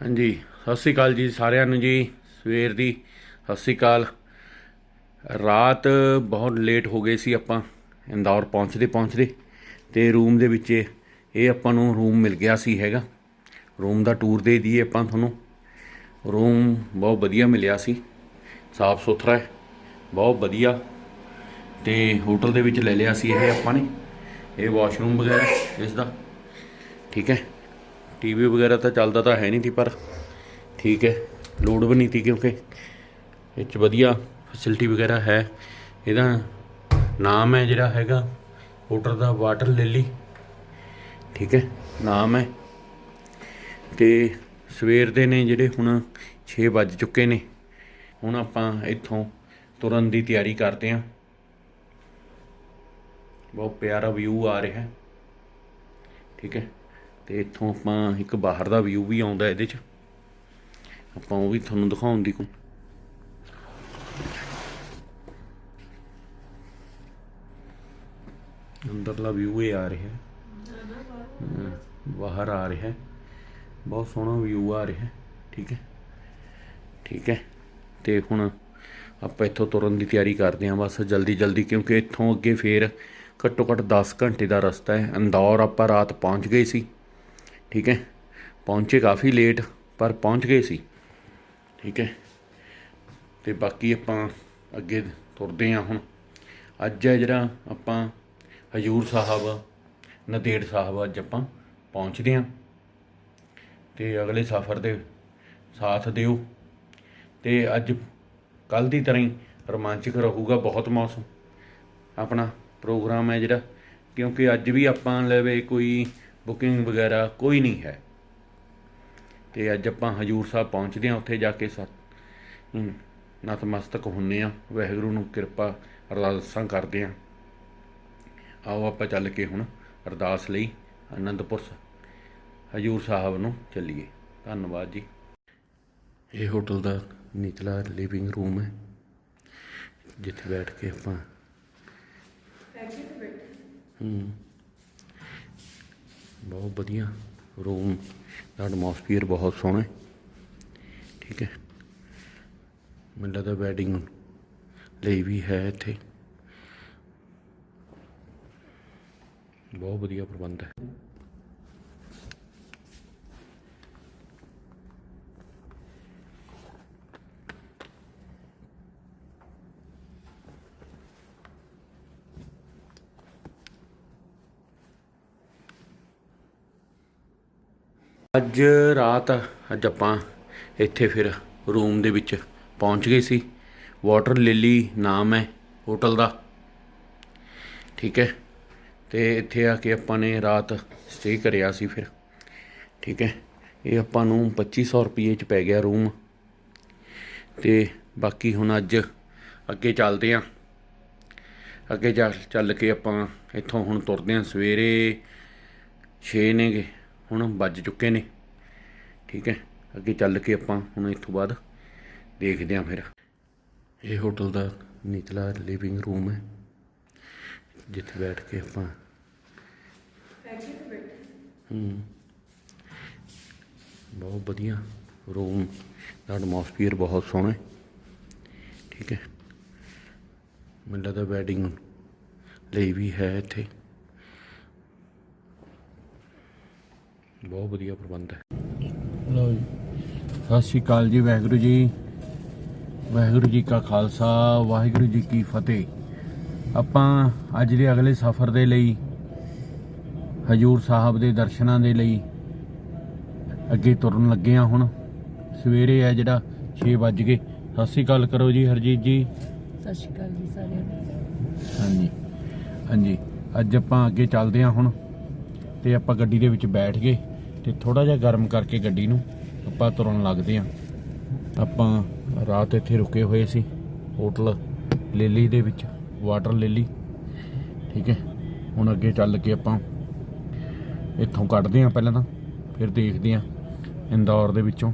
ਹਾਂਜੀ, ਸਤਿ ਸ੍ਰੀ ਅਕਾਲ ਜੀ ਸਾਰਿਆਂ ਨੂੰ ਜੀ, ਸਵੇਰ ਦੀ। ਸਤਿ ਸ੍ਰੀ ਅਕਾਲ। ਰਾਤ ਬਹੁਤ ਲੇਟ ਹੋ ਗਏ ਸੀ ਆਪਾਂ, ਇੰਦੌਰ ਪਹੁੰਚਦੇ ਪਹੁੰਚਦੇ ਤੇ ਰੂਮ ਦੇ ਵਿੱਚ ਇਹ ਆਪਾਂ ਨੂੰ ਰੂਮ ਮਿਲ ਗਿਆ ਸੀ ਹੈਗਾ। ਰੂਮ ਦਾ ਟੂਰ ਦੇ ਦਈਏ ਆਪਾਂ ਤੁਹਾਨੂੰ। ਰੂਮ ਬਹੁਤ ਵਧੀਆ ਮਿਲਿਆ ਸੀ, ਸਾਫ਼ ਸੁਥਰਾ ਹੈ, ਬਹੁਤ ਵਧੀਆ। ਤੇ ਹੋਟਲ ਦੇ ਵਿੱਚ ਲੈ ਲਿਆ ਸੀ ਇਹ ਆਪਾਂ ਨੇ, ਇਹ ਵਾਸ਼ਰੂਮ ਵਗੈਰਾ ਇਸ ਦਾ ਠੀਕ ਹੈ। ਟੀਵੀ ਵਗੈਰਾ ਤਾਂ ਚੱਲਦਾ ਤਾਂ ਹੈ ਨਹੀਂ ਸੀ, ਪਰ ਠੀਕ ਹੈ ਲੋਡ ਵੀ ਨਹੀਂ ਸੀ ਕਿਉਂਕਿ ਇਹ 'ਚ ਵਧੀਆ ਫੈਸਿਲਿਟੀ ਵਗੈਰਾ ਹੈ। ਇਹਦਾ ਨਾਮ ਹੈ ਜਿਹੜਾ ਹੈਗਾ ਹੋਟਲ ਦਾ ਵਾਟਰ ਲਿਲੀ ਠੀਕ ਹੈ, ਨਾਮ ਹੈ। ਤੇ ਸਵੇਰ ਦੇ ਨੇ ਜਿਹੜੇ ਹੁਣ 6 ਵੱਜ ਚੁੱਕੇ ਨੇ, ਹੁਣ ਆਪਾਂ ਇੱਥੋਂ ਤੁਰਨ ਦੀ ਤਿਆਰੀ ਕਰਦੇ ਹਾਂ। ਬਹੁਤ ਪਿਆਰਾ ਵਿਊ ਆ ਰਿਹਾ। ਹੈ ਠੀਕ ਹੈ ਤੇ ਇੱਥੋਂ ਆਪਾਂ ਇੱਕ ਬਾਹਰ ਦਾ ਵਿਊ ਵੀ ਆਉਂਦਾ ਇਹਦੇ 'ਚ। ਆਪਾਂ ਉਹ ਵੀ ਤੁਹਾਨੂੰ ਦਿਖਾਉਣ ਦੀ ਕੋ ਅੰਦਰਲਾ ਵਿਊ ਇਹ ਆ ਰਿਹਾ। ਹੈ, ਬਾਹਰ ਆ ਰਿਹਾ। ਹੈ ਬਹੁਤ ਸੋਹਣਾ ਵਿਊ ਆ ਰਿਹਾ ਹੈ ਠੀਕ ਹੈ। ਠੀਕ ਹੈ। ਤੇ ਹੁਣ ਆਪਾਂ ਇੱਥੋਂ ਤੁਰਨ ਦੀ ਤਿਆਰੀ ਕਰਦੇ ਹਾਂ ਬਸ ਜਲਦੀ ਜਲਦੀ, ਕਿਉਂਕਿ ਇੱਥੋਂ ਅੱਗੇ ਫੇਰ ਘੱਟੋ ਘੱਟ 10 ਘੰਟੇ ਦਾ ਰਸਤਾ ਹੈ। ਇੰਦੌਰ ਆਪਾਂ ਰਾਤ ਪਹੁੰਚ ਗਏ ਸੀ। ਠੀਕ ਹੈ? ਪਹੁੰਚੇ ਕਾਫੀ ਲੇਟ ਪਰ ਪਹੁੰਚ ਗਏ ਸੀ। ਠੀਕ ਹੈ? ਤੇ ਬਾਕੀ ਆਪਾਂ ਅੱਗੇ ਤੁਰਦੇ ਹਾਂ ਹੁਣ। ਅੱਜ ਹੈ ਜਿਹੜਾ ਆਪਾਂ ਹਜੂਰ ਸਾਹਿਬ, ਨਦੇੜ ਸਾਹਿਬ ਅੱਜ ਆਪਾਂ ਪਹੁੰਚਦੇ ਹਾਂ। ਤੇ ਅਗਲੇ ਸਫ਼ਰ ਦੇ ਸਾਥ ਦਿਓ। ਤੇ ਅੱਜ ਕੱਲ ਦੀ ਤਰ੍ਹਾਂ ਹੀ ਰੋਮਾਂਚਕ ਰਹੂਗਾ ਬਹੁਤ ਮੌਸਮ। ਆਪਣਾ ਪ੍ਰੋਗਰਾਮ ਹੈ ਜਿਹੜਾ, ਕਿਉਂਕਿ ਅੱਜ ਵੀ ਆਪਾਂ ਲਵੇ ਕੋਈ ਬੁਕਿੰਗ ਵਗੈਰਾ ਕੋਈ ਨਹੀਂ ਹੈ। ਤੇ ਅੱਜ ਆਪਾਂ ਹਜੂਰ ਸਾਹਿਬ ਪਹੁੰਚਦੇ ਹਾਂ ਉੱਥੇ ਜਾ ਕੇ ਸਤ ਨਤਮਸਤਕ ਹੁੰਨੇ ਆ ਵਾਹਿਗੁਰੂ ਨੂੰ ਕਿਰਪਾ ਅਰਦਾਸਾਂ ਕਰਦੇ ਆ ਆਓ ਆਪਾਂ ਚੱਲ ਕੇ ਹੁਣ ਅਰਦਾਸ ਲਈ ਆਨੰਦਪੁਰ ਸ- ਹਜੂਰ ਸਾਹਿਬ ਨੂੰ ਚੱਲੀਏ। ਧੰਨਵਾਦ ਜੀ। ਇਹ ਹੋਟਲ ਦਾ ਨਿਚਲਾ ਲਿਵਿੰਗ ਰੂਮ ਹੈ। ਜਿੱਥੇ ਬੈਠ ਕੇ ਆਪਾਂ ਹੂੰ। ਬਹੁਤ ਵਧੀਆ ਰੂਮ ਦਾ ਐਟਮੋਸਫੀਅਰ ਬਹੁਤ ਸੋਹਣਾ ਹੈ। ਠੀਕ ਹੈ। ਮੈਨੂੰ ਲੱਗਦਾ ਵੈਡਿੰਗ ਲਈ ਵੀ ਹੈ ਇੱਥੇ। ਬਹੁਤ ਵਧੀਆ ਪ੍ਰਬੰਧ ਹੈ। ਅੱਜ ਰਾਤ, ਅੱਜ ਆਪਾਂ ਇੱਥੇ ਫਿਰ ਰੂਮ ਦੇ ਵਿੱਚ ਪਹੁੰਚ ਗਏ ਸੀ। ਵਾਟਰ ਲਿਲੀ ਨਾਮ ਹੈ ਹੋਟਲ ਦਾ। ਠੀਕ ਹੈ। ਤੇ ਇੱਥੇ ਆ ਕੇ ਆਪਾਂ ਨੇ ਰਾਤ ਸਟੇ ਕਰਿਆ ਸੀ ਫਿਰ। ਠੀਕ ਹੈ। ਇਹ ਆਪਾਂ ਨੂੰ 2500 ਰੁਪਏ ਚ ਪੈ ਗਿਆ ਰੂਮ ਤੇ ਬਾਕੀ ਹੁਣ ਅੱਜ ਅੱਗੇ ਚੱਲਦੇ ਆਂ। ਅੱਗੇ ਜਾ ਚੱਲ ਕੇ ਆਪਾਂ ਇੱਥੋਂ ਹੁਣ ਤੁਰਦੇ ਆਂ। ਸਵੇਰੇ 6 ਨੇਗੇ। ਹੁਣ ਵੱਜ ਚੁੱਕੇ ਨੇ। ਠੀਕ ਹੈ, ਅੱਗੇ ਚੱਲ ਕੇ ਆਪਾਂ ਹੁਣ ਇੱਥੋਂ ਬਾਅਦ ਦੇਖਦੇ ਆਂ ਫਿਰ। ਇਹ ਹੋਟਲ ਦਾ ਨਿਚਲਾ ਲਿਵਿੰਗ ਰੂਮ ਹੈ। ਜਿੱਥੇ ਬੈਠ ਕੇ ਆਪਾਂ ਹੂੰ, ਬਹੁਤ ਵਧੀਆ ਰੂਮ ਦਾ ਐਟਮੋਸਫੀਅਰ ਬਹੁਤ ਸੋਹਣਾ ਹੈ। ਠੀਕ ਹੈ, ਮੈਨੂੰ ਲੱਗਦਾ ਵੈਡਿੰਗ ਲਈ ਵੀ ਹੈ ਇੱਥੇ। ਬਹੁਤ ਵਧੀਆ ਪ੍ਰਬੰਧ ਹੈ। ਲਓ ਜੀ ਸਤਿ ਸ਼੍ਰੀ ਅਕਾਲ ਜੀ ਵਾਹਿਗੁਰੂ ਜੀ। ਵਾਹਿਗੁਰੂ ਜੀ ਕਾ ਖਾਲਸਾ ਵਾਹਿਗੁਰੂ ਜੀ ਕੀ ਫਤਿਹ। ਆਪਾਂ ਅੱਜ ਦੇ ਅਗਲੇ ਸਫ਼ਰ ਦੇ ਲਈ ਹਜੂਰ ਸਾਹਿਬ ਦੇ ਦਰਸ਼ਨਾਂ ਦੇ ਲਈ ਅੱਗੇ ਤੁਰਨ ਲੱਗੇ ਆ ਹੁਣ। ਸਵੇਰੇ ਹੈ ਜਿਹੜਾ 6 ਵੱਜ ਗਏ। ਸਤਿ ਸ਼੍ਰੀ ਅਕਾਲ ਕਰੋ ਜੀ ਹਰਜੀਤ ਜੀ। ਸਤਿ ਸ਼੍ਰੀ ਅਕਾਲ ਜੀ ਸਾਰਿਆਂ ਨੂੰ। ਹਾਂਜੀ ਹਾਂਜੀ। ਅੱਜ ਆਪਾਂ ਅੱਗੇ ਚੱਲਦੇ ਹਾਂ ਹੁਣ ਤੇ ਆਪਾਂ ਗੱਡੀ ਦੇ ਵਿੱਚ ਬੈਠ ਗਏ। ਤੇ ਥੋੜਾ ਜਿਹਾ ਗਰਮ ਕਰਕੇ ਗੱਡੀ ਨੂੰ ਆਪਾਂ ਤੁਰਨ ਲੱਗਦੇ ਹਾਂ। ਆਪਾਂ ਰਾਤ ਇੱਥੇ ਰੁਕੇ ਹੋਏ ਸੀ, ਹੋਟਲ ਲੇਲੀ ਦੇ ਵਿੱਚ, ਵਾਟਰ ਲੇਲੀ। ਠੀਕ ਹੈ, ਹੁਣ ਅੱਗੇ ਚੱਲ ਕੇ ਆਪਾਂ ਇੱਥੋਂ ਕੱਢਦੇ ਹਾਂ ਪਹਿਲਾਂ ਤਾਂ, ਫਿਰ ਦੇਖਦੇ ਹਾਂ ਇੰਦੌਰ ਦੇ ਵਿੱਚੋਂ।